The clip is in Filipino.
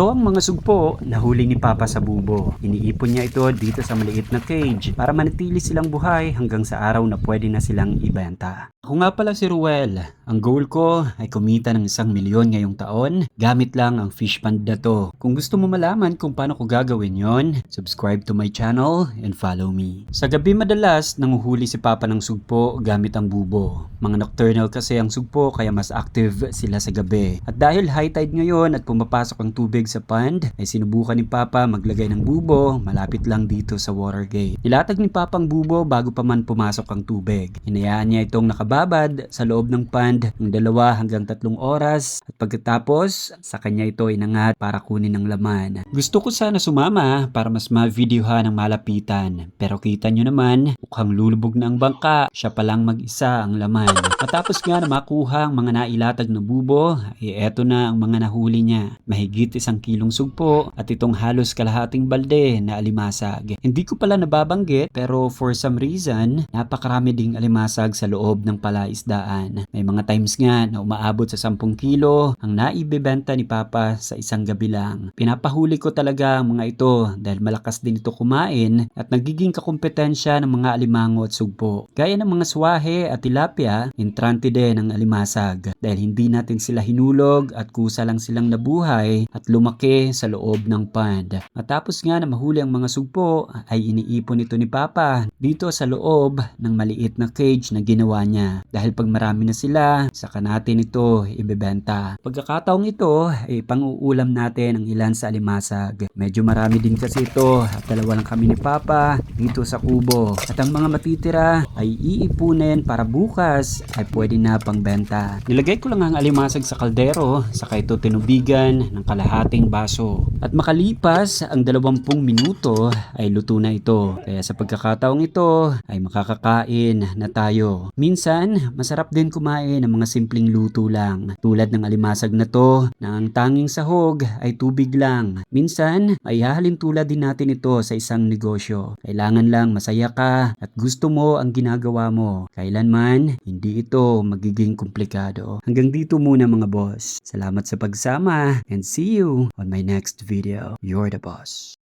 Ito ang mga sugpo na huli ni Papa sa bubo. Iniipon niya ito dito sa maliit na cage para manatili silang buhay hanggang sa araw na pwede na silang ibenta. Ako nga pala si Ruel. Ang goal ko ay kumita ng isang milyon ngayong taon gamit lang ang fish pond na to. Kung gusto mo malaman kung paano ko gagawin yon, subscribe to my channel and follow me. Sa gabi madalas nanguhuli si Papa ng sugpo gamit ang bubo. Mga nocturnal kasi ang sugpo kaya mas active sila sa gabi. At dahil high tide ngayon at pumapasok ang tubig sa pond, ay sinubukan ni Papa maglagay ng bubo malapit lang dito sa water gate. Nilatag ni Papa ang bubo bago pa man pumasok ang tubig. Hinayaan niya itong nakababad sa loob ng pond ng dalawa hanggang tatlong oras at pagkatapos sa kanya ito inangat para kunin ang laman. Gusto ko sana sumama para mas ma-videohan ang malapitan pero kita nyo naman mukhang lulubog na ang bangka siya palang mag-isa ang laman. Matapos nga na makuha ang mga nailatag na bubo ay eto na ang mga nahuli niya. Mahigit isang kilong sugpo at itong halos kalahating balde na alimasag. Hindi ko pala nababanggit pero for some reason napakarami ding alimasag sa loob ng palaisdaan. May mga times nga na umaabot sa 10 kilo ang naibebenta ni Papa sa isang gabi lang. Pinapahuli ko talaga ang mga ito dahil malakas din ito kumain at nagiging kakumpetensya ng mga alimango at sugpo. Gaya ng mga swahe at tilapia, entrante din ang alimasag dahil hindi natin sila hinulog at kusa lang silang nabuhay at lumaki sa loob ng pond. Matapos nga na mahuli ang mga sugpo ay iniipon ito ni Papa dito sa loob ng maliit na cage na ginawa niya dahil pag marami na sila saka natin ito ibebenta. Pagkakataong ito ay pang-uulam natin ang ilan sa alimasag. Medyo marami din kasi ito at dalawa lang kami ni Papa dito sa kubo at ang mga matitira ay iipunin para bukas ay pwede na pangbenta. Nilagay ko lang ang alimasag sa kaldero saka ito tinubigan ng kalahating baso. At makalipas ang 20 minuto ay luto na ito. Kaya sa pagkakataong ito ay makakakain na tayo. Minsan, masarap din kumain ng mga simpleng luto lang. Tulad ng alimasag na to na ang tanging sahog ay tubig lang. Minsan, ay hahalin tulad din natin ito sa isang negosyo. Kailangan lang masaya ka at gusto mo ang ginagawa mo. Kailanman, hindi ito magiging komplikado. Hanggang dito muna mga boss. Salamat sa pagsama and see you on my next video. You're the boss.